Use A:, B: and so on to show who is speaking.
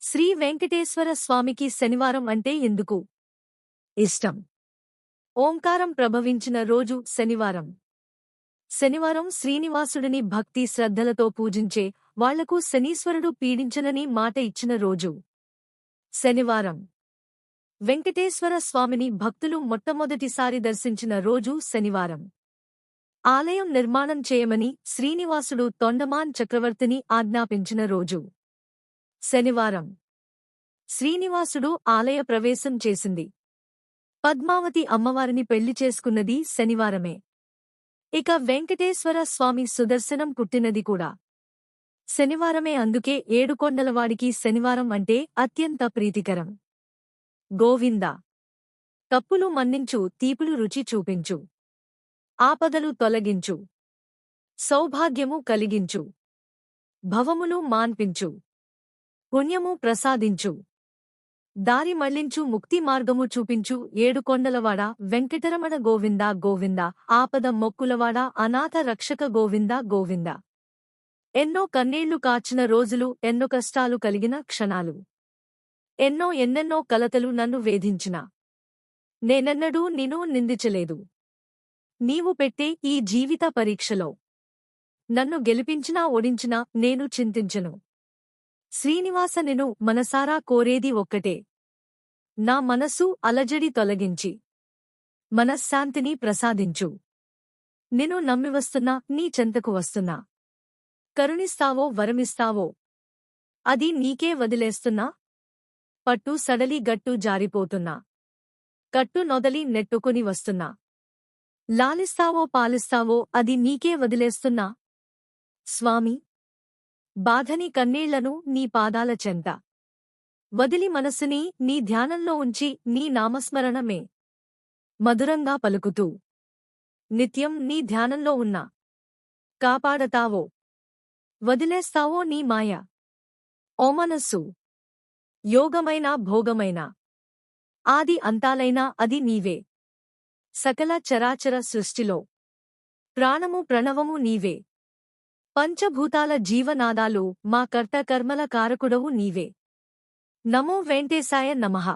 A: శ్రీ వెంకటేశ్వర స్వామికి శనివారం అంటే ఎందుకు? ఇష్టం. ఓంకారం ప్రభవించిన రోజు శనివారం. శనివారం శ్రీనివాసుడిని భక్తి శ్రద్ధలతో పూజించే వాళ్ళకు శనీశ్వరుడు పీడించనని మాట ఇచ్చిన రోజు. శనివారం. వెంకటేశ్వర స్వామిని భక్తులు మొట్టమొదటిసారి దర్శించిన రోజు శనివారం. ఆలయం నిర్మాణం చేయమని శ్రీనివాసుడు తొండమాన్ చక్రవర్తిని ఆజ్ఞాపించిన రోజు. శనివారం. శ్రీనివాసుడు ఆలయ ప్రవేశం చేసింది. పద్మావతి అమ్మవారిని పెళ్ళి చేసుకున్నది శనివారమే. ఇక వెంకటేశ్వర స్వామి సుదర్శనం పుట్టినది కూడా. శనివారమే అందుకే ఏడుకొండలవాడికి శనివారం అంటే అత్యంత ప్రీతికరం. గోవింద. తప్పులు మన్నించు తీపులు రుచి చూపించు. ఆపదలు తొలగించు. సౌభాగ్యము కలిగించు. భవములు మాన్పించు. పుణ్యము ప్రసాదించు. దారి మళ్ళించు ముక్తి మార్గము చూపించు. ఏడుకొండలవాడ వెంకటరమణ గోవింద గోవింద. ఆపద మొక్కులవాడ అనాథ రక్షక గోవింద గోవింద. ఎన్నో కన్నీళ్ళు కాచిన రోజులు ఎన్నో కష్టాలు కలిగిన క్షణాలు. ఎన్నో ఎన్నెన్నో కలతలు నన్ను వేధించిన. నేనెన్నడూ నిన్ను నిందించలేదు. నీవు పెట్టే ఈ జీవిత పరీక్షలో. నన్ను గెలిపించినా ఓడించినా నేను చింతించను. శ్రీనివాస నేను మనసారా కోరేది ఒక్కటే. నా మనసు అలజడి తొలగించి. మనశ్శాంతిని ప్రసాదించు. నేను నమ్మివస్తున్నా నీ చెంతకు వస్తున్నా. కరుణిస్తావో వరమిస్తావో. అది నీకే వదిలేస్తున్నా. పట్టు సడలి గట్టు జారిపోతున్నా. కట్టు నొదలి నెట్టుకుని వస్తున్నా. లాలిస్తావో పాలిస్తావో అది నీకే వదిలేస్తున్నా. స్వామి బాధని కన్నీళ్ళను నీ పాదాల చెంత. వదిలి మనసుని నీ ధ్యానంలో ఉంచి నీ నామస్మరణమే. మధురంగా పలుకుతూ. నిత్యం నీ ధ్యానంలో ఉన్నా. కాపాడతావో. వదిలేస్తావో నీ మాయ. ఓ మనస్సు యోగమైన భోగమైన. ఆది అంతాలైనా అది నీవే. సకల చరాచర సృష్టిలో. ప్రాణము ప్రణవము నీవే. పంచభూతాల జీవనాదాలు మా కర్తకర్మల కారకుడవు నీవే. నమో వెంటేశాయ నమః.